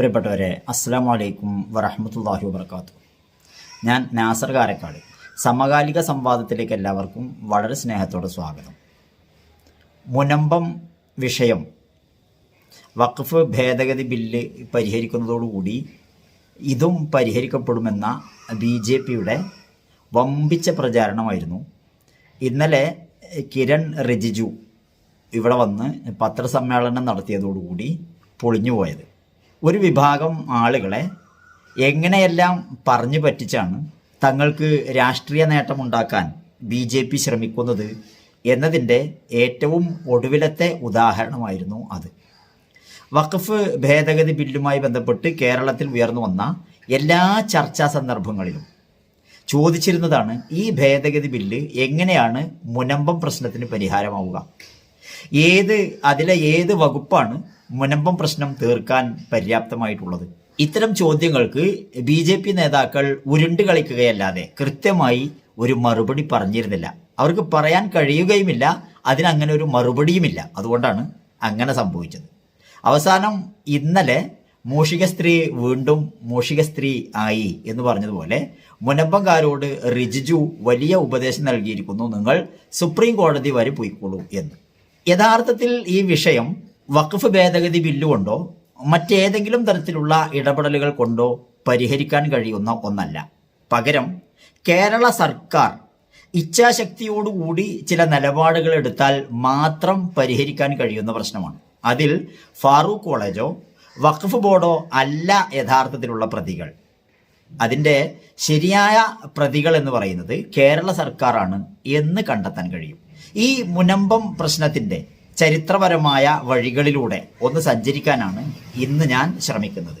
പ്രിയപ്പെട്ടവരെ അസ്സാം വലൈക്കും വറഹമത്തല്ലാഹി വബർക്കാത്തു ഞാൻ നാസർ കാരക്കാട്. സമകാലിക സംവാദത്തിലേക്ക് എല്ലാവർക്കും വളരെ സ്നേഹത്തോടെ സ്വാഗതം. മുനമ്പം വിഷയം വഖഫ് ഭേദഗതി ബില്ല് പരിഹരിക്കുന്നതോടുകൂടി ഇതും പരിഹരിക്കപ്പെടുമെന്ന ബി ജെ പിയുടെ വമ്പിച്ച പ്രചാരണമായിരുന്നു. ഇന്നലെ കിരൺ റിജിജു ഇവിടെ വന്ന് പത്രസമ്മേളനം നടത്തിയതോടുകൂടി പൊളിഞ്ഞുപോയത്. ഒരു വിഭാഗം ആളുകളെ എങ്ങനെയെല്ലാം പറഞ്ഞു പറ്റിച്ചാണ് തങ്ങൾക്ക് രാഷ്ട്രീയ നേട്ടമുണ്ടാക്കാൻ ബി ജെ പി ശ്രമിക്കുന്നത് എന്നതിന്റെ ഏറ്റവും ഒടുവിലത്തെ ഉദാഹരണമായിരുന്നു അത്. വഖഫ് ഭേദഗതി ബില്ലുമായി ബന്ധപ്പെട്ട് കേരളത്തിൽ ഉയർന്നു വന്ന എല്ലാ ചർച്ചാ സന്ദർഭങ്ങളിലും ചോദിച്ചിരുന്നതാണ് ഈ ഭേദഗതി ബില്ല് എങ്ങനെയാണ് മുനമ്പം പ്രശ്നത്തിന് പരിഹാരമാവുക? ഏത് അതിലെ ഏത് വകുപ്പാണ് മുനമ്പം പ്രശ്നം തീർക്കാൻ പര്യാപ്തമായിട്ടുള്ളത്. ഇത്തരം ചോദ്യങ്ങൾക്ക് ബി ജെ പി നേതാക്കൾ ഉരുണ്ട് കളിക്കുകയല്ലാതെ കൃത്യമായി ഒരു മറുപടി പറഞ്ഞിരുന്നില്ല. അവർക്ക് പറയാൻ കഴിയുകയുമില്ല അതിനങ്ങനെ ഒരു മറുപടിയുമില്ല. അതുകൊണ്ടാണ് അങ്ങനെ സംഭവിച്ചത്. അവസാനം ഇന്നലെ മൂഷിക സ്ത്രീ വീണ്ടും മൂഷിക സ്ത്രീ ആയി എന്ന് പറഞ്ഞതുപോലെ മുനമ്പംകാരോട് റിജിജു വലിയ ഉപദേശം നൽകിയിരിക്കുന്നു നിങ്ങൾ സുപ്രീം കോടതി വരെ പോയിക്കോളൂ എന്ന്. യഥാർത്ഥത്തിൽ ഈ വിഷയം വഖഫ് ഭേദഗതി ബില്ല് കൊണ്ടോ മറ്റേതെങ്കിലും തരത്തിലുള്ള ഇടപെടലുകൾ കൊണ്ടോ പരിഹരിക്കാൻ കഴിയുന്ന ഒന്നല്ല. പകരം കേരള സർക്കാർ ഇച്ഛാശക്തിയോടുകൂടി ചില നിലപാടുകൾ എടുത്താൽ മാത്രം പരിഹരിക്കാൻ കഴിയുന്ന പ്രശ്നമാണ്. അതിൽ ഫാറൂഖ് കോളേജോ വഖഫ് ബോർഡോ അല്ല യഥാർത്ഥത്തിലുള്ള പ്രതികൾ. അതിന്റെ ശരിയായ പ്രതികൾ എന്ന് പറയുന്നത് കേരള സർക്കാരാണ് എന്ന് കണ്ടെത്താൻ കഴിയും. ഈ മുനമ്പം പ്രശ്നത്തിന്റെ ചരിത്രപരമായ വഴികളിലൂടെ ഒന്ന് സഞ്ചരിക്കാനാണ് ഇന്ന് ഞാൻ ശ്രമിക്കുന്നത്.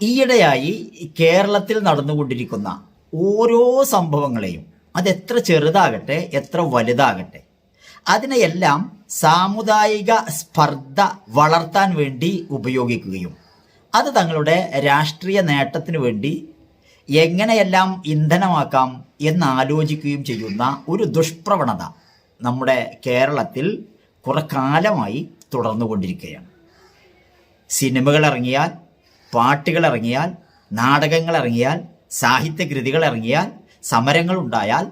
ഈയിടെയായി കേരളത്തിൽ നടന്നുകൊണ്ടിരിക്കുന്ന ഓരോ സംഭവങ്ങളെയും അതെത്ര ചെറുതാകട്ടെ എത്ര വലുതാകട്ടെ അതിനെയെല്ലാം സാമുദായിക സ്പർദ്ധ വളർത്താൻ വേണ്ടി ഉപയോഗിക്കുകയും അത് തങ്ങളുടെ രാഷ്ട്രീയ നേട്ടത്തിന് വേണ്ടി എങ്ങനെയെല്ലാം ഇന്ധനമാക്കാം എന്നാലോചിക്കുകയും ചെയ്യുന്ന ഒരു ദുഷ്പ്രവണത നമ്മുടെ കേരളത്തിൽ കുറെ കാലമായി തുടർന്നുകൊണ്ടിരിക്കുകയാണ്. സിനിമകൾ ഇറങ്ങിയാൽ പാട്ടുകൾ ഇറങ്ങിയാൽ നാടകങ്ങൾ ഇറങ്ങിയാൽ സാഹിത്യകൃതികൾ ഇറങ്ങിയാൽ സമരങ്ങൾ ഉണ്ടായാൽ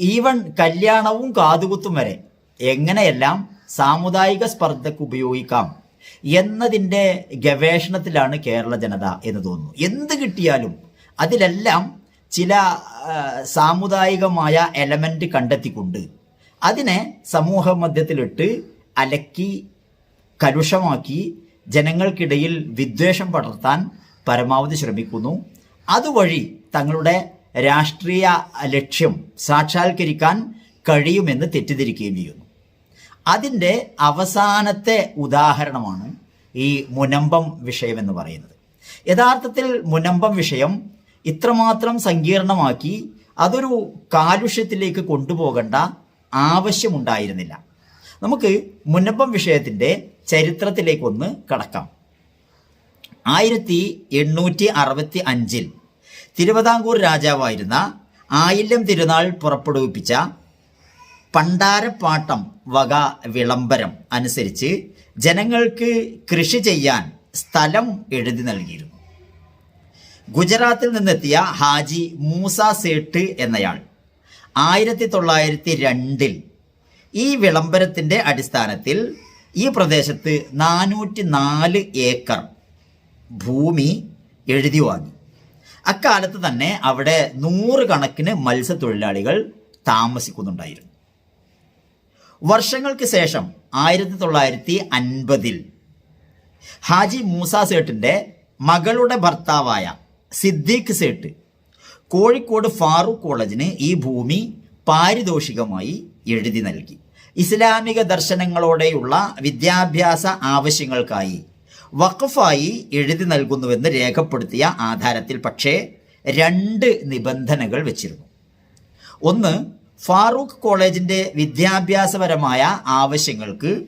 ഈവൻ കല്യാണവും കാതുകുത്തും വരെ എങ്ങനെയെല്ലാം സാമുദായിക സ്പർദ്ധക്ക് ഉപയോഗിക്കാം എന്നതിന്റെ ഗവേഷണത്തിലാണ് കേരള ജനത എന്ന് തോന്നുന്നു. എന്ത് കിട്ടിയാലും അതിലെല്ലാം ചില സാമുദായികമായ എലമെന്റ് കണ്ടെത്തിക്കൊണ്ട് അതിനെ സമൂഹ മധ്യത്തിലിട്ട് അലക്കി കലുഷമാക്കി ജനങ്ങൾക്കിടയിൽ വിദ്വേഷം പടർത്താൻ പരമാവധി ശ്രമിക്കുന്നു. അതുവഴി തങ്ങളുടെ രാഷ്ട്രീയ ലക്ഷ്യം സാക്ഷാത്കരിക്കാൻ കഴിയുമെന്ന് തെറ്റിദ്ധരിക്കുകയും ചെയ്യുന്നു. അതിന്റെ അവസാനത്തെ ഉദാഹരണമാണ് ഈ മുനമ്പം വിഷയം എന്ന് പറയുന്നത്. യഥാർത്ഥത്തിൽ മുനമ്പം വിഷയം ഇത്രമാത്രം സങ്കീർണമാക്കി അതൊരു കാലുഷ്യത്തിലേക്ക് കൊണ്ടുപോകേണ്ട ആവശ്യമുണ്ടായിരുന്നില്ല. നമുക്ക് മുന്നപ്പം വിഷയത്തിന്റെ ചരിത്രത്തിലേക്കൊന്ന് കടക്കാം. ആയിരത്തി എണ്ണൂറ്റി അറുപത്തി അഞ്ചിൽ തിരുവിതാംകൂർ രാജാവായിരുന്ന ആയില്യം തിരുനാൾ പുറപ്പെടുവിപ്പിച്ച പണ്ടാരപ്പാട്ടം വക വിളംബരം അനുസരിച്ച് ജനങ്ങൾക്ക് കൃഷി ചെയ്യാൻ സ്ഥലം എഴുതി നൽകിയിരുന്നു. ഗുജറാത്തിൽ നിന്നെത്തിയ ഹാജി മൂസ സേട്ട് എന്നയാൾ ആയിരത്തി തൊള്ളായിരത്തി രണ്ടിൽ ഈ വിളംബരത്തിന്റെ അടിസ്ഥാനത്തിൽ ഈ പ്രദേശത്ത് നാനൂറ്റി നാല് ഏക്കർ ഭൂമി എഴുതി വാങ്ങി. അക്കാലത്ത് തന്നെ അവിടെ നൂറുകണക്കിന് മത്സ്യത്തൊഴിലാളികൾ താമസിക്കുന്നുണ്ടായിരുന്നു. വർഷങ്ങൾക്ക് ശേഷം ആയിരത്തി തൊള്ളായിരത്തി അൻപതിൽ ഹാജി മൂസ സേട്ടിന്റെ മകളുടെ ഭർത്താവായ സിദ്ദീഖ് സേട്ട്. കോഴിക്കോട് ഫാറൂഖ് കോളേജിന് ഈ ഭൂമി പാരിതോഷികമായി എഴുതി നൽകി. ഇസ്ലാമിക ദർശനങ്ങളോടെയുള്ള വിദ്യാഭ്യാസ ആവശ്യങ്ങൾക്കായി വഖഫായി എഴുതി നൽകുന്നുവെന്ന് രേഖപ്പെടുത്തിയ ആധാരത്തിൽ പക്ഷേ രണ്ട് നിബന്ധനകൾ വെച്ചിരുന്നു. ഒന്ന് ഫാറൂഖ് കോളേജിന്റെ വിദ്യാഭ്യാസപരമായ ആവശ്യങ്ങൾക്ക്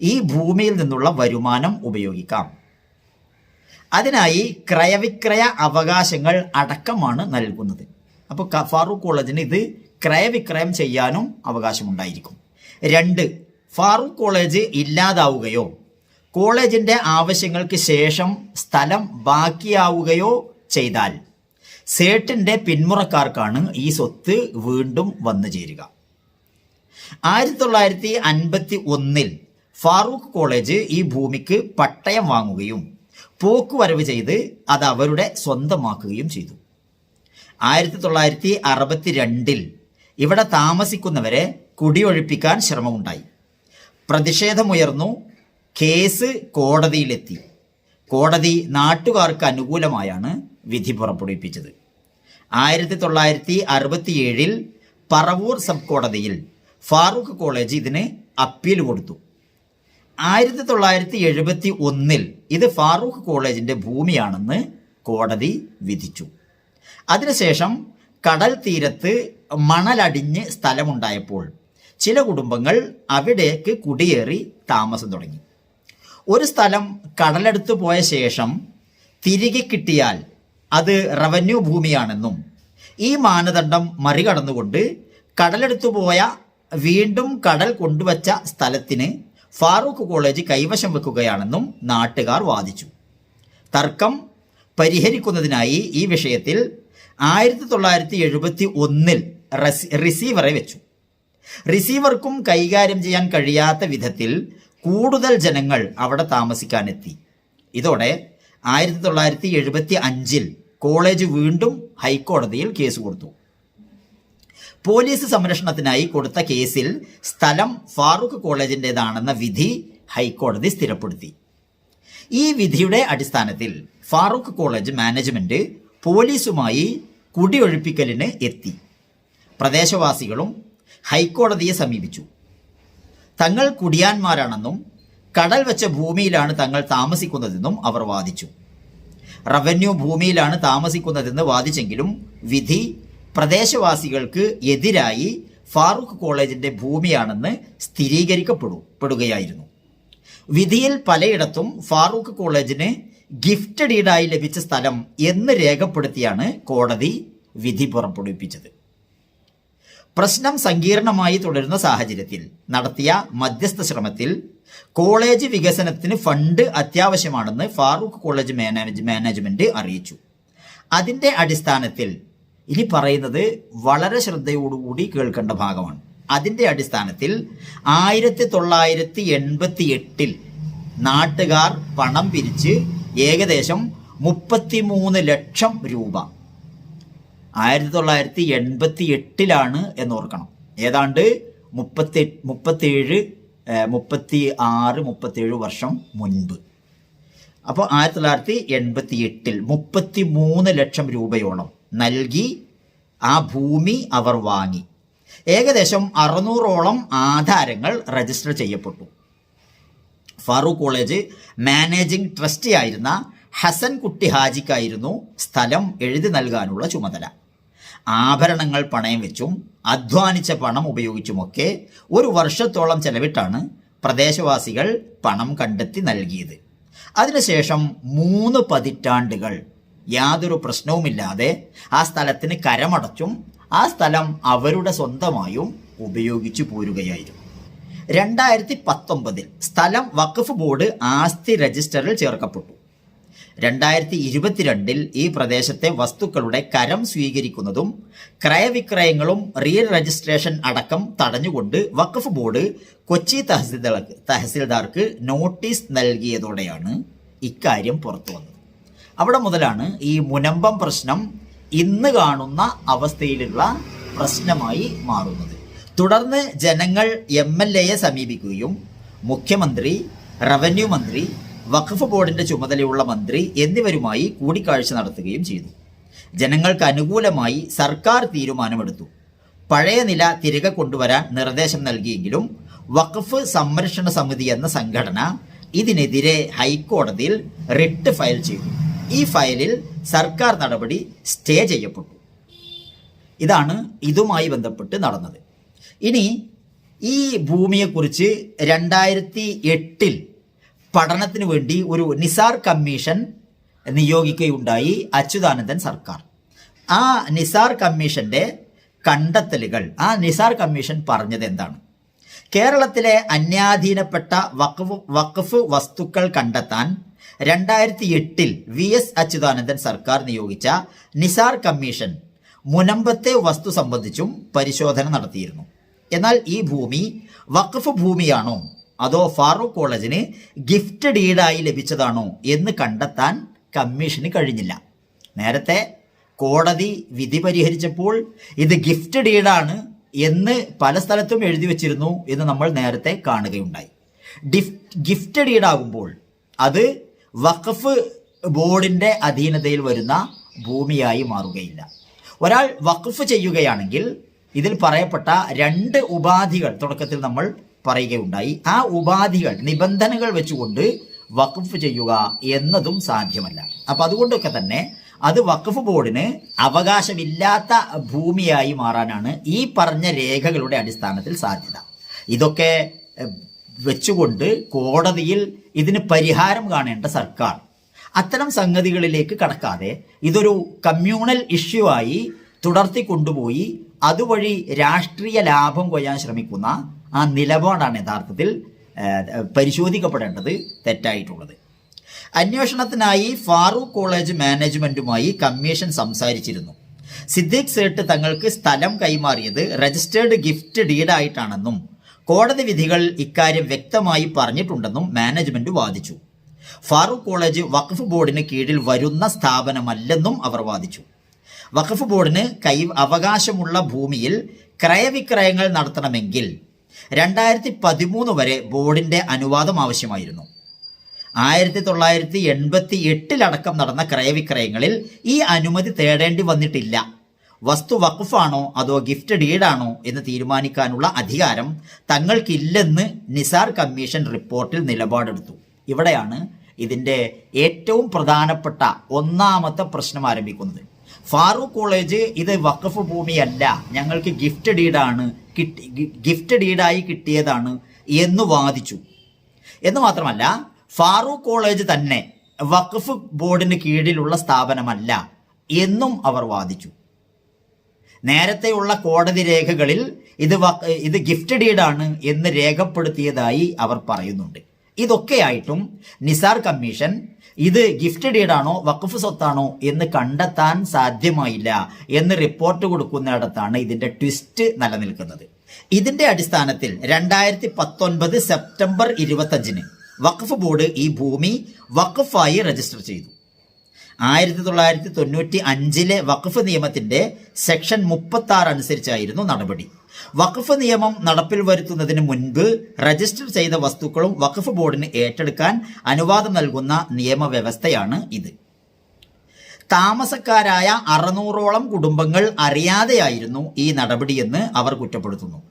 ഈ ഭൂമിയിൽ നിന്നുള്ള വരുമാനം ഉപയോഗിക്കാം. അതിനായി ക്രയവിക്രയ അവകാശങ്ങൾ അടക്കമാണ് നൽകുന്നത്. അപ്പോൾ ഫാറൂഖ് കോളേജിന് ഇത് ക്രയവിക്രയം ചെയ്യാനും അവകാശമുണ്ടായിരിക്കും. രണ്ട് ഫാറൂഖ് കോളേജ് ഇല്ലാതാവുകയോ കോളേജിന്റെ ആവശ്യങ്ങൾക്ക് ശേഷം സ്ഥലം ബാക്കിയാവുകയോ ചെയ്താൽ സേട്ടിന്റെ പിന്മുറക്കാർക്കാണ് ഈ സ്വത്ത് വീണ്ടും വന്നു ചേരുക. ആയിരത്തി തൊള്ളായിരത്തി അൻപത്തി ഒന്നിൽ ഫാറൂഖ് കോളേജ് ഈ ഭൂമിക്ക് പട്ടയം വാങ്ങുകയും പോക്കുവരവ് ചെയ്ത് അത് അവരുടെ സ്വന്തമാക്കുകയും ചെയ്തു. ആയിരത്തി തൊള്ളായിരത്തി അറുപത്തി രണ്ടിൽ ഇവിടെ താമസിക്കുന്നവരെ കുടിയൊഴിപ്പിക്കാൻ ശ്രമമുണ്ടായി. പ്രതിഷേധമുയർന്നു കേസ് കോടതിയിലെത്തി. കോടതി നാട്ടുകാർക്ക് അനുകൂലമായാണ് വിധി പുറപ്പെടുവിപ്പിച്ചത്. ആയിരത്തി തൊള്ളായിരത്തി അറുപത്തിയേഴിൽ പറവൂർ സബ് കോടതിയിൽ ഫാറൂഖ് കോളേജ് ഇതിന് അപ്പീൽ കൊടുത്തു. ആയിരത്തി തൊള്ളായിരത്തി എഴുപത്തി ഒന്നിൽ ഇത് ഫാറൂഖ് കോളേജിന്റെ ഭൂമിയാണെന്ന് കോടതി വിധിച്ചു. അതിനുശേഷം കടൽ തീരത്ത് മണലടിഞ്ഞ് സ്ഥലമുണ്ടായപ്പോൾ ചില കുടുംബങ്ങൾ അവിടേക്ക് കുടിയേറി താമസം തുടങ്ങി. ഒരു സ്ഥലം കടലെടുത്തു പോയ ശേഷം തിരികെ കിട്ടിയാൽ അത് റവന്യൂ ഭൂമിയാണെന്നും ഈ മാനദണ്ഡം മറികടന്നുകൊണ്ട് കടലെടുത്തു പോയ വീണ്ടും കടൽ കൊണ്ടുവച്ച സ്ഥലത്തിന് ഫാറൂഖ് കോളേജ് കൈവശം വെക്കുകയാണെന്നും നാട്ടുകാർ വാദിച്ചു. തർക്കം പരിഹരിക്കുന്നതിനായി ഈ വിഷയത്തിൽ ആയിരത്തി തൊള്ളായിരത്തി എഴുപത്തി ഒന്നിൽ റിസീവറെ വെച്ചു. റിസീവർക്കും കൈകാര്യം ചെയ്യാൻ കഴിയാത്ത വിധത്തിൽ കൂടുതൽ ജനങ്ങൾ അവിടെ താമസിക്കാനെത്തി. ഇതോടെ ആയിരത്തി തൊള്ളായിരത്തി എഴുപത്തി അഞ്ചിൽ കോളേജ് വീണ്ടും ഹൈക്കോടതിയിൽ കേസ് കൊടുത്തു. പോലീസ് സംരക്ഷണത്തിനായി കൊടുത്ത കേസിൽ സ്ഥലം ഫാറൂഖ് കോളേജിന്റെതാണെന്ന വിധി ഹൈക്കോടതി സ്ഥിരപ്പെടുത്തി. ഈ വിധിയുടെ അടിസ്ഥാനത്തിൽ ഫാറൂഖ് കോളേജ് മാനേജ്മെന്റ് പോലീസുമായി കുടിയൊഴിപ്പിക്കലിന് എത്തി. പ്രദേശവാസികളും ഹൈക്കോടതിയെ സമീപിച്ചു. തങ്ങൾ കുടിയാന്മാരാണെന്നും കടൽ വെച്ച ഭൂമിയിലാണ് തങ്ങൾ താമസിക്കുന്നതെന്നും അവർ വാദിച്ചു. റവന്യൂ ഭൂമിയിലാണ് താമസിക്കുന്നതെന്ന് വാദിച്ചെങ്കിലും വിധി പ്രദേശവാസികൾക്ക് എതിരായി ഫാറൂഖ് കോളേജിന്റെ ഭൂമിയാണെന്ന് സ്ഥിരീകരിക്കപ്പെടുകയായിരുന്നു വിധിയിൽ പലയിടത്തും ഫാറൂഖ് കോളേജിന് ഗിഫ്റ്റ് ഡീഡായി ലഭിച്ച സ്ഥലം എന്ന് രേഖപ്പെടുത്തിയാണ് കോടതി വിധി പുറപ്പെടുവിപ്പിച്ചത്. പ്രശ്നം സങ്കീർണമായി തുടരുന്ന സാഹചര്യത്തിൽ നടത്തിയ മധ്യസ്ഥ ശ്രമത്തിൽ കോളേജ് വികസനത്തിന് ഫണ്ട് അത്യാവശ്യമാണെന്ന് ഫാറൂഖ് കോളേജ് മാനേജ് മാനേജ്മെന്റ് അറിയിച്ചു. അതിന്റെ അടിസ്ഥാനത്തിൽ ഇനി പറയുന്നത് വളരെ ശ്രദ്ധയോടുകൂടി കേൾക്കേണ്ട ഭാഗമാണ്. അതിന്റെ അടിസ്ഥാനത്തിൽ ആയിരത്തി തൊള്ളായിരത്തി എൺപത്തി എട്ടിൽ നാട്ടുകാർ പണം പിരിച്ച് ഏകദേശം മുപ്പത്തിമൂന്ന് ലക്ഷം രൂപ. ആയിരത്തി തൊള്ളായിരത്തി എൺപത്തി എട്ടിലാണ് എന്ന് ഓർക്കണം ഏതാണ്ട് മുപ്പത്തി മുപ്പത്തേഴ് മുപ്പത്തി ആറ് മുപ്പത്തേഴ് വർഷം മുൻപ്. അപ്പോൾ ആയിരത്തി തൊള്ളായിരത്തി എൺപത്തി എട്ടിൽ മുപ്പത്തി മൂന്ന് ലക്ഷം രൂപയോളം നൽകി ആ ഭൂമി അവർ വാങ്ങി. ഏകദേശം അറുന്നൂറോളം ആധാരങ്ങൾ രജിസ്റ്റർ ചെയ്യപ്പെട്ടു. ഫാറൂഖ് കോളേജ് മാനേജിംഗ് ട്രസ്റ്റി ആയിരുന്ന ഹസൻ കുട്ടി ഹാജിക്കായിരുന്നു സ്ഥലം എഴുതി നൽകാനുള്ള ചുമതല. ആഭരണങ്ങൾ പണയം വെച്ചും അധ്വാനിച്ച പണം ഉപയോഗിച്ചുമൊക്കെ ഒരു വർഷത്തോളം ചെലവിട്ടാണ് പ്രദേശവാസികൾ പണം കണ്ടെത്തി നൽകിയത്. അതിനുശേഷം മൂന്ന് പതിറ്റാണ്ടുകൾ യാതൊരു പ്രശ്നവുമില്ലാതെ ആ സ്ഥലത്തിന് കരമടച്ചും ആ സ്ഥലം അവരുടെ സ്വന്തമായും ഉപയോഗിച്ചു പോരുകയായിരുന്നു. രണ്ടായിരത്തി പത്തൊമ്പതിൽ സ്ഥലം വഖഫ് ബോർഡ് ആസ്തി രജിസ്റ്ററിൽ ചേർക്കപ്പെട്ടു. രണ്ടായിരത്തി ഇരുപത്തിരണ്ടിൽ ഈ പ്രദേശത്തെ വസ്തുക്കളുടെ കരം സ്വീകരിക്കുന്നതും ക്രയവിക്രയങ്ങളും റിയൽ രജിസ്ട്രേഷൻ അടക്കം തടഞ്ഞുകൊണ്ട് വഖഫ് ബോർഡ് കൊച്ചി തഹസിൽദാർക്ക് തഹസിൽദാർക്ക് നോട്ടീസ് നൽകിയതോടെയാണ് ഇക്കാര്യം പുറത്തു വന്നത് അവിടെ മുതലാണ് ഈ മുനമ്പം പ്രശ്നം ഇന്ന് കാണുന്ന അവസ്ഥയിലുള്ള പ്രശ്നമായി മാറുന്നത്. തുടർന്ന് ജനങ്ങൾ എം എൽ എയെ സമീപിക്കുകയും മുഖ്യമന്ത്രി റവന്യൂ മന്ത്രി വഖഫ് ബോർഡിന്റെ ചുമതലയുള്ള മന്ത്രി എന്നിവരുമായി കൂടിക്കാഴ്ച നടത്തുകയും ചെയ്തു. ജനങ്ങൾക്ക് അനുകൂലമായി സർക്കാർ തീരുമാനമെടുത്തു. പഴയ നില തിരികെ കൊണ്ടുവരാൻ നിർദ്ദേശം നൽകിയെങ്കിലും വഖഫ് സംരക്ഷണ സമിതി എന്ന സംഘടന ഇതിനെതിരെ ഹൈക്കോടതിയിൽ റിട്ട് ഫയൽ ചെയ്തു. ഈ ഫയലിൽ സർക്കാർ നടപടി സ്റ്റേ ചെയ്യപ്പെട്ടു. ഇതാണ് ഇതുമായി ബന്ധപ്പെട്ട് നടന്നത്. ഇനി ഈ ഭൂമിയെക്കുറിച്ച് രണ്ടായിരത്തി എട്ടിൽ പഠനത്തിന് വേണ്ടി ഒരു നിസാർ കമ്മീഷൻ നിയോഗിക്കുകയുണ്ടായി അച്യുതാനന്ദൻ സർക്കാർ. ആ നിസാർ കമ്മീഷന്റെ കണ്ടെത്തലുകൾ ആ നിസാർ കമ്മീഷൻ പറഞ്ഞത് എന്താണ്? കേരളത്തിലെ അന്യാധീനപ്പെട്ട വഖഫ് വസ്തുക്കൾ കണ്ടെത്താൻ രണ്ടായിരത്തി എട്ടിൽ വി എസ് അച്യുതാനന്ദൻ സർക്കാർ നിയോഗിച്ച നിസാർ കമ്മീഷൻ മുനമ്പത്തെ വസ്തു സംബന്ധിച്ചും പരിശോധന നടത്തിയിരുന്നു. എന്നാൽ ഈ ഭൂമി വഖഫ് ഭൂമിയാണോ? അതോ ഫാറൂഖ് കോളേജിന് ഗിഫ്റ്റ് ഡീഡായി ലഭിച്ചതാണോ എന്ന് കണ്ടെത്താൻ കമ്മീഷന് കഴിഞ്ഞില്ല. നേരത്തെ കോടതി വിധി പരിഹരിച്ചപ്പോൾ ഇത് ഗിഫ്റ്റ് ഡീഡാണ് എന്ന് പല സ്ഥലത്തും എഴുതി വച്ചിരുന്നു എന്ന് നമ്മൾ നേരത്തെ കാണുകയുണ്ടായി. ഗിഫ്റ്റ് ഡീഡാകുമ്പോൾ അത് വഖഫ് ബോർഡിന്റെ അധീനതയിൽ വരുന്ന ഭൂമിയായി മാറുകയില്ല. ഒരാൾ വഖഫ് ചെയ്യുകയാണെങ്കിൽ ഇതിൽ പറയപ്പെട്ട രണ്ട് ഉപാധികൾ തുടക്കത്തിൽ നമ്മൾ പറയുകയുണ്ടായി. ആ ഉപാധികൾ നിബന്ധനകൾ വെച്ചുകൊണ്ട് വഖഫ് ചെയ്യുക എന്നതും സാധ്യമല്ല. അപ്പം അതുകൊണ്ടൊക്കെ തന്നെ അത് വഖഫ് ബോർഡിന് അവകാശമില്ലാത്ത ഭൂമിയായി മാറാനാണ് ഈ പറഞ്ഞ രേഖകളുടെ അടിസ്ഥാനത്തിൽ സാധ്യത. ഇതൊക്കെ വെച്ചുകൊണ്ട് കോടതിയിൽ ഇതിന് പരിഹാരം കാണേണ്ട സർക്കാർ. അത്തരം സംഗതികളിലേക്ക് കടക്കാതെ ഇതൊരു കമ്മ്യൂണൽ ഇഷ്യൂ ആയി തുടർത്തി കൊണ്ടുപോയി അതുവഴി രാഷ്ട്രീയ ലാഭം കൊയ്യാൻ ശ്രമിക്കുന്ന ആ നിലപാടാണ് യഥാർത്ഥത്തിൽ പരിശോധിക്കപ്പെടേണ്ടത് തെറ്റായിട്ടുള്ളത്. അന്വേഷണത്തിനായി ഫാറൂഖ് കോളേജ് മാനേജ്മെന്റുമായി കമ്മീഷൻ സംസാരിച്ചിരുന്നു. സിദ്ദീഖ് സേട്ട് തങ്ങൾക്ക് സ്ഥലം കൈമാറിയത് രജിസ്റ്റേർഡ് ഗിഫ്റ്റ് ഡീഡായിട്ടാണെന്നും കോടതി വിധികൾ ഇക്കാര്യം വ്യക്തമായി പറഞ്ഞിട്ടുണ്ടെന്നും മാനേജ്മെന്റ് വാദിച്ചു. ഫാറൂഖ് കോളേജ് വഖഫ് ബോർഡിന് കീഴിൽ വരുന്ന സ്ഥാപനമല്ലെന്നും അവർ വാദിച്ചു. വഖഫ് ബോർഡിന് കൈ അവകാശമുള്ള ഭൂമിയിൽ ക്രയവിക്രയങ്ങൾ നടത്തണമെങ്കിൽ രണ്ടായിരത്തി പതിമൂന്ന് വരെ ബോർഡിന്റെ അനുവാദം ആവശ്യമായിരുന്നു. ആയിരത്തി തൊള്ളായിരത്തി എൺപത്തി എട്ടിലടക്കം നടന്ന ക്രയവിക്രയങ്ങളിൽ ഈ അനുമതി തേടേണ്ടി വന്നിട്ടില്ല. വസ്തു വഖഫാണോ അതോ ഗിഫ്റ്റ് ഡീഡാണോ എന്ന് തീരുമാനിക്കാനുള്ള അധികാരം തങ്ങൾക്കില്ലെന്ന് നിസാർ കമ്മീഷൻ റിപ്പോർട്ടിൽ നിലപാടെടുത്തു. ഇവിടെയാണ് ഇതിന്റെ ഏറ്റവും പ്രധാനപ്പെട്ട ഒന്നാമത്തെ പ്രശ്നം ആരംഭിക്കുന്നത്. ഫാറൂഖ് കോളേജ് ഇത് വഖഫ് ഭൂമിയല്ല ഞങ്ങൾക്ക് ഗിഫ്റ്റ് ഡീഡാണ് കിട്ടി ഗിഫ്റ്റ് ഡീഡായി കിട്ടിയതാണ് എന്ന് വാദിച്ചു. എന്ന് മാത്രമല്ല ഫാറൂഖ് കോളേജ് തന്നെ വഖഫ് ബോർഡിന് കീഴിലുള്ള സ്ഥാപനമല്ല എന്നും അവർ വാദിച്ചു. നേരത്തെയുള്ള കോടതി രേഖകളിൽ ഇത് ഇത് ഗിഫ്റ്റ് ഡീഡാണ് എന്ന് രേഖപ്പെടുത്തിയതായി അവർ പറയുന്നുണ്ട്. ഇതൊക്കെയായിട്ടും നിസാർ കമ്മീഷൻ ഇത് ഗിഫ്റ്റ് ഡീഡാണോ വഖഫ് സ്വത്താണോ എന്ന് കണ്ടെത്താൻ സാധ്യമായില്ല എന്ന് റിപ്പോർട്ട് കൊടുക്കുന്നിടത്താണ് ഇതിന്റെ ട്വിസ്റ്റ് നിലനിൽക്കുന്നത്. ഇതിന്റെ അടിസ്ഥാനത്തിൽ രണ്ടായിരത്തി പത്തൊൻപത് സെപ്റ്റംബർ ഇരുപത്തഞ്ചിന് വഖഫ് ബോർഡ് ഈ ഭൂമി വഖഫായി രജിസ്റ്റർ ചെയ്തു. ആയിരത്തി തൊള്ളായിരത്തി തൊണ്ണൂറ്റി അഞ്ചിലെ വഖഫ് നിയമത്തിന്റെ സെക്ഷൻ മുപ്പത്തി ആറ് അനുസരിച്ചായിരുന്നു നടപടി. വഖഫ് നിയമം നടപ്പിൽ വരുത്തുന്നതിന് മുൻപ് രജിസ്റ്റർ ചെയ്ത വസ്തുക്കളും വഖഫ് ബോർഡിന് ഏറ്റെടുക്കാൻ അനുവാദം നൽകുന്ന നിയമവ്യവസ്ഥയാണ് ഇത്. താമസക്കാരായ അറുന്നൂറോളം കുടുംബങ്ങൾ അറിയാതെയായിരുന്നു ഈ നടപടിയെന്ന് അവർ കുറ്റപ്പെടുത്തുന്നു.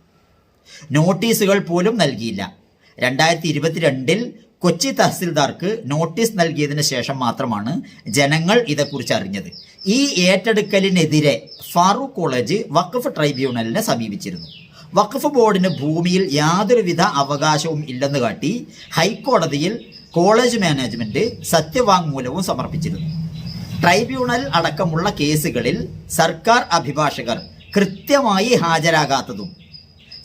നോട്ടീസുകൾ പോലും നൽകിയില്ല. രണ്ടായിരത്തി ഇരുപത്തിരണ്ടിൽ കൊച്ചി തഹസിൽദാർക്ക് നോട്ടീസ് നൽകിയതിന് ശേഷം മാത്രമാണ് ജനങ്ങൾ ഇതേക്കുറിച്ച് അറിഞ്ഞത്. ഈ ഏറ്റെടുക്കലിനെതിരെ ഫാറൂഖ് കോളേജ് വഖഫ് ട്രൈബ്യൂണലിനെ സമീപിച്ചിരുന്നു. വഖഫ് ബോർഡിന് ഭൂമിയിൽ യാതൊരുവിധ അവകാശവും ഇല്ലെന്ന് കാട്ടി ഹൈക്കോടതിയിൽ കോളേജ് മാനേജ്മെന്റ് സത്യവാങ്മൂലവും സമർപ്പിച്ചിരുന്നു. ട്രൈബ്യൂണൽ അടക്കമുള്ള കേസുകളിൽ സർക്കാർ അഭിഭാഷകർ കൃത്യമായി ഹാജരാകാത്തതും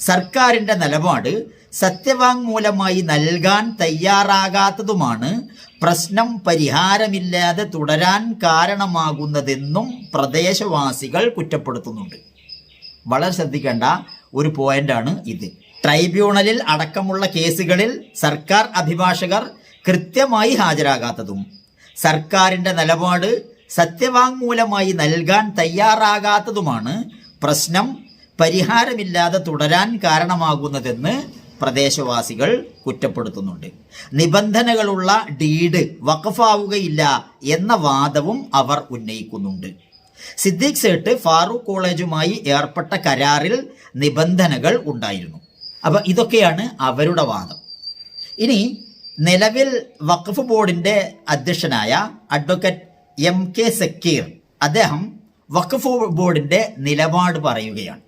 സർക്കാരിന്റെ നിലപാട് സത്യവാങ്മൂലമായി നൽകാൻ തയ്യാറാകാത്തതുമാണ് പ്രശ്നം പരിഹാരമില്ലാതെ തുടരാൻ കാരണമാകുന്നതെന്നും പ്രദേശവാസികൾ കുറ്റപ്പെടുത്തുന്നുണ്ട്. വളരെ ശ്രദ്ധിക്കേണ്ട ഒരു പോയിന്റാണ് ഇത്. ട്രൈബ്യൂണലിൽ അടക്കമുള്ള കേസുകളിൽ സർക്കാർ അഭിഭാഷകർ കൃത്യമായി ഹാജരാകാത്തതും സർക്കാരിന്റെ നിലപാട് സത്യവാങ്മൂലമായി നൽകാൻ തയ്യാറാകാത്തതുമാണ് പ്രശ്നം പരിഹാരമില്ലാതെ തുടരാൻ കാരണമാകുന്നതെന്ന് പ്രദേശവാസികൾ കുറ്റപ്പെടുത്തുന്നുണ്ട്. നിബന്ധനകളുള്ള ഡീഡ് വഖഫാവുകയില്ല എന്ന വാദവും അവർ ഉന്നയിക്കുന്നുണ്ട്. സിദ്ദീഖ് സേട്ട് ഫാറൂഖ് കോളേജുമായി ഏർപ്പെട്ട കരാറിൽ നിബന്ധനകൾ ഉണ്ടായിരുന്നു. അപ്പോൾ ഇതൊക്കെയാണ് അവരുടെ വാദം. ഇനി നിലവിൽ വഖഫ് ബോർഡിന്റെ അധ്യക്ഷനായ അഡ്വക്കേറ്റ് എം കെ സക്കീർ അദ്ദേഹം വഖഫ് ബോർഡിന്റെ നിലപാട് പറയുകയാണ്.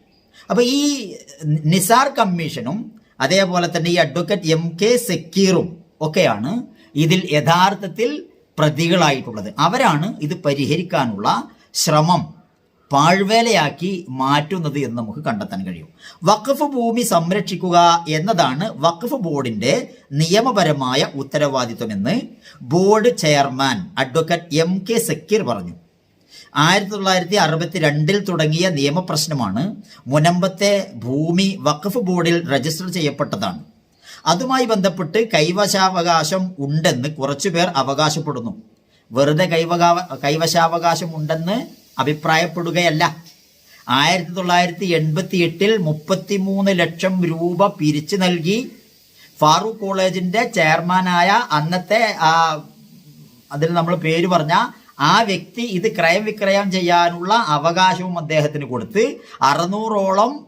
അപ്പോൾ ഈ നിസാർ കമ്മീഷനും അതേപോലെ തന്നെ ഈ അഡ്വക്കേറ്റ് എം കെ സക്കീറും ഒക്കെയാണ് ഇതിൽ യഥാർത്ഥത്തിൽ പ്രതികളായിട്ടുള്ളത്. അവരാണ് ഇത് പരിഹരിക്കാനുള്ള ശ്രമം പാഴ്വേലയാക്കി മാറ്റുന്നത് എന്ന് നമുക്ക് കണ്ടെത്താൻ കഴിയും. വഖഫ് ഭൂമി സംരക്ഷിക്കുക എന്നതാണ് വഖഫ് ബോർഡിന്റെ നിയമപരമായ ഉത്തരവാദിത്വമെന്ന് board chairman advocate M K Zakir പറഞ്ഞു. ആയിരത്തി തൊള്ളായിരത്തി അറുപത്തി രണ്ടിൽ തുടങ്ങിയ നിയമപ്രശ്നമാണ് മുനമ്പത്തെ ഭൂമി വഖഫ് ബോർഡിൽ രജിസ്റ്റർ ചെയ്യപ്പെട്ടതാണ്. അതുമായി ബന്ധപ്പെട്ട് കൈവശാവകാശം ഉണ്ടെന്ന് കുറച്ചുപേർ അവകാശപ്പെടുന്നു. വെറുതെ കൈവകാ കൈവശാവകാശം ഉണ്ടെന്ന് അഭിപ്രായപ്പെടുകയല്ല. ആയിരത്തി തൊള്ളായിരത്തി എൺപത്തി എട്ടിൽ മുപ്പത്തിമൂന്ന് ലക്ഷം രൂപ പിരിച്ചു നൽകി ഫാറൂഖ് കോളേജിന്റെ ചെയർമാനായ അന്നത്തെ അതിന് നമ്മൾ പേര് പറഞ്ഞ ആ വ്യക്തി ഇത് ക്രയം വിക്രയം ചെയ്യാനുള്ള അവകാശവും അദ്ദേഹത്തിന് കൊടുത്ത് അറുന്നൂറോളം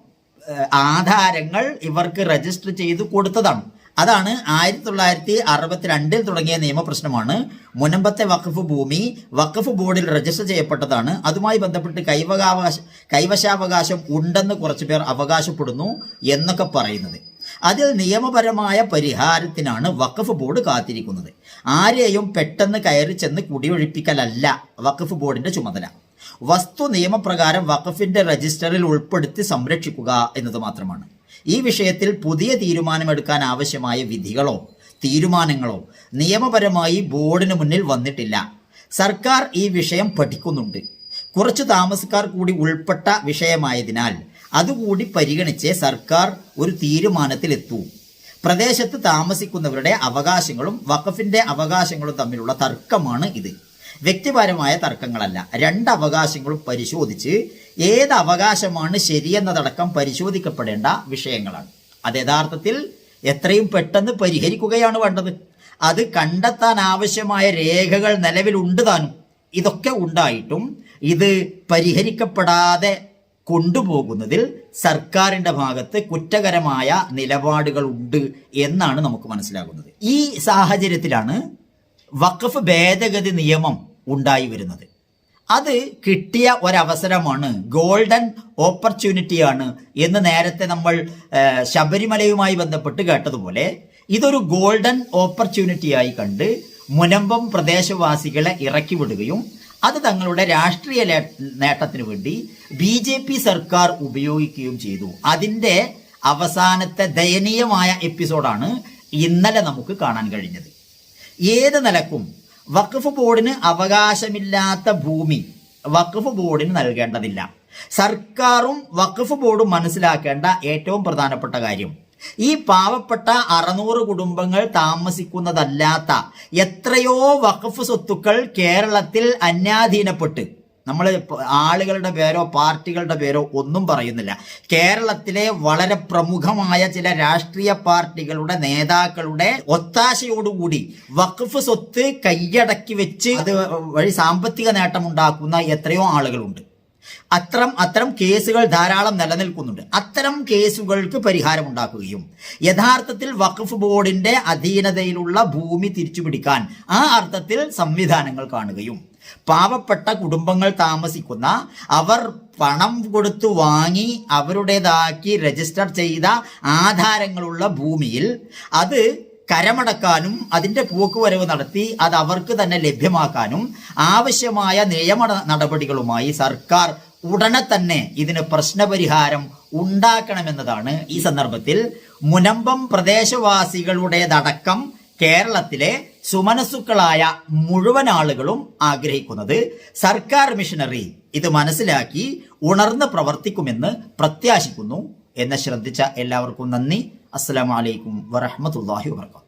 ആധാരങ്ങൾ ഇവർക്ക് രജിസ്റ്റർ ചെയ്ത് കൊടുത്തതാണ്. അതാണ് ആയിരത്തി തൊള്ളായിരത്തി അറുപത്തിരണ്ടിൽ തുടങ്ങിയ നിയമപ്രശ്നമാണ്. മുനമ്പത്തെ വഖഫ് ഭൂമി വഖഫ് ബോർഡിൽ രജിസ്റ്റർ ചെയ്യപ്പെട്ടതാണ്. അതുമായി ബന്ധപ്പെട്ട് കൈവകാവകാശ കൈവശാവകാശം ഉണ്ടെന്ന് കുറച്ചു പേർ അവകാശപ്പെടുന്നു എന്നൊക്കെ പറയുന്നത്. അതിൽ നിയമപരമായ പരിഹാരത്തിനാണ് വഖഫ് ബോർഡ് കാത്തിരിക്കുന്നത്. ആരെയും പെട്ടെന്ന് കയറി ചെന്ന് കുടിയൊഴിപ്പിക്കലല്ല വഖഫ് ബോർഡിന്റെ ചുമതല. വസ്തു നിയമപ്രകാരം വഖഫിന്റെ രജിസ്റ്ററിൽ ഉൾപ്പെടുത്തി സംരക്ഷിക്കുക എന്നത് മാത്രമാണ്. ഈ വിഷയത്തിൽ പുതിയ തീരുമാനമെടുക്കാൻ ആവശ്യമായ വിധികളോ തീരുമാനങ്ങളോ നിയമപരമായി ബോർഡിന് മുന്നിൽ വന്നിട്ടില്ല. സർക്കാർ ഈ വിഷയം പഠിക്കുന്നുണ്ട്. കുറച്ച് താമസക്കാർ കൂടി ഉൾപ്പെട്ട വിഷയമായതിനാൽ അതുകൂടി പരിഗണിച്ച് സർക്കാർ ഒരു തീരുമാനത്തിലെത്തൂ. പ്രദേശത്ത് താമസിക്കുന്നവരുടെ അവകാശങ്ങളും വഖഫിന്റെ അവകാശങ്ങളും തമ്മിലുള്ള തർക്കമാണ് ഇത്. വ്യക്തിപരമായ തർക്കങ്ങളല്ല. രണ്ട് അവകാശങ്ങളും പരിശോധിച്ച് ഏത് അവകാശമാണ് ശരിയെന്നതടക്കം പരിശോധിക്കപ്പെടേണ്ട വിഷയങ്ങളാണ്. അത് യഥാർത്ഥത്തിൽ എത്രയും പെട്ടെന്ന് പരിഹരിക്കുകയാണ് വേണ്ടത്. അത് കണ്ടെത്താൻ ആവശ്യമായ രേഖകൾ നിലവിലുണ്ട് താനും. ഇതൊക്കെ ഉണ്ടായിട്ടും ഇത് പരിഹരിക്കപ്പെടാതെ കൊണ്ടുപോകുന്നതിൽ സർക്കാരിന്റെ ഭാഗത്ത് കുറ്റകരമായ നിലപാടുകൾ ഉണ്ട് എന്നാണ് നമുക്ക് മനസ്സിലാകുന്നത്. ഈ സാഹചര്യത്തിലാണ് വഖഫ് ഭേദഗതി നിയമം ഉണ്ടായി വരുന്നത്. അത് കിട്ടിയ ഒരവസരമാണ് ഗോൾഡൻ ഓപ്പർച്യൂണിറ്റിയാണ് എന്ന് നേരത്തെ നമ്മൾ ശബരിമലയുമായി ബന്ധപ്പെട്ട് കേട്ടതുപോലെ ഇതൊരു ഗോൾഡൻ ഓപ്പർച്യൂണിറ്റിയായി കണ്ട് മുനമ്പം പ്രദേശവാസികളെ ഇറക്കി വിടുകയും അത് തങ്ങളുടെ രാഷ്ട്രീയ നേട്ടത്തിന് വേണ്ടി ബി ജെ പി സർക്കാർ ഉപയോഗിക്കുകയും ചെയ്തു. അതിന്റെ അവസാനത്തെ ദയനീയമായ എപ്പിസോഡാണ് ഇന്നലെ നമുക്ക് കാണാൻ കഴിഞ്ഞത്. ഏത് നിലക്കും വഖഫ് ബോർഡിന് അവകാശമില്ലാത്ത ഭൂമി വഖഫ് ബോർഡിന് നൽകേണ്ടതില്ല. സർക്കാരും വഖഫ് ബോർഡും മനസ്സിലാക്കേണ്ട ഏറ്റവും പ്രധാനപ്പെട്ട കാര്യം ഈ പാവപ്പെട്ട അറുന്നൂറ് കുടുംബങ്ങൾ താമസിക്കുന്നതല്ലാത്ത എത്രയോ വഖഫ് സ്വത്തുക്കൾ കേരളത്തിൽ അന്യാധീനപ്പെട്ട്. നമ്മൾ ആളുകളുടെ പേരോ പാർട്ടികളുടെ പേരോ ഒന്നും പറയുന്നില്ല. കേരളത്തിലെ വളരെ പ്രമുഖമായ ചില രാഷ്ട്രീയ പാർട്ടികളുടെ നേതാക്കളുടെ ഒത്താശയോടുകൂടി വഖഫ് സ്വത്ത് കൈയടക്കി വെച്ച് അത് വഴി സാമ്പത്തിക നേട്ടമുണ്ടാക്കുന്ന എത്രയോ ആളുകളുണ്ട്. അത്തരം അത്തരം കേസുകൾ ധാരാളം നിലനിൽക്കുന്നുണ്ട്. അത്തരം കേസുകൾക്ക് പരിഹാരം ഉണ്ടാക്കുകയും യഥാർത്ഥത്തിൽ വഖഫ് ബോർഡിന്റെ അധീനതയിലുള്ള ഭൂമി തിരിച്ചുപിടിക്കാൻ ആ അർത്ഥത്തിൽ സംവിധാനങ്ങൾ കാണുകയും പാവപ്പെട്ട കുടുംബങ്ങൾ താമസിക്കുന്ന അവർ പണം കൊടുത്തു വാങ്ങി അവരുടേതാക്കി രജിസ്റ്റർ ചെയ്ത ആധാരങ്ങളുള്ള ഭൂമിയിൽ അത് കരമടക്കാനും അതിന്റെ പോക്കുവരവ് നടത്തി അത് അവർക്ക് തന്നെ ലഭ്യമാക്കാനും ആവശ്യമായ നിയമ നടപടികളുമായി സർക്കാർ ഉടനെ തന്നെ ഇതിന് പ്രശ്നപരിഹാരം ഉണ്ടാക്കണമെന്നതാണ് ഈ സന്ദർഭത്തിൽ മുനമ്പം പ്രദേശവാസികളുടേതടക്കം കേരളത്തിലെ സുമനസ്സുക്കളായ മുഴുവൻ ആളുകളും ആഗ്രഹിക്കുന്നത് സർക്കാർ മിഷനറി ഇത് മനസ്സിലാക്കി ഉണർന്ന് പ്രവർത്തിക്കുമെന്ന് പ്രത്യാശിക്കുന്നു എന്നെ ശ്രദ്ധിച്ച എല്ലാവർക്കും നന്ദി. അസ്സലാമു അലൈക്കും വറഹ്മത്തുള്ളാഹി വബർക്കാത്തു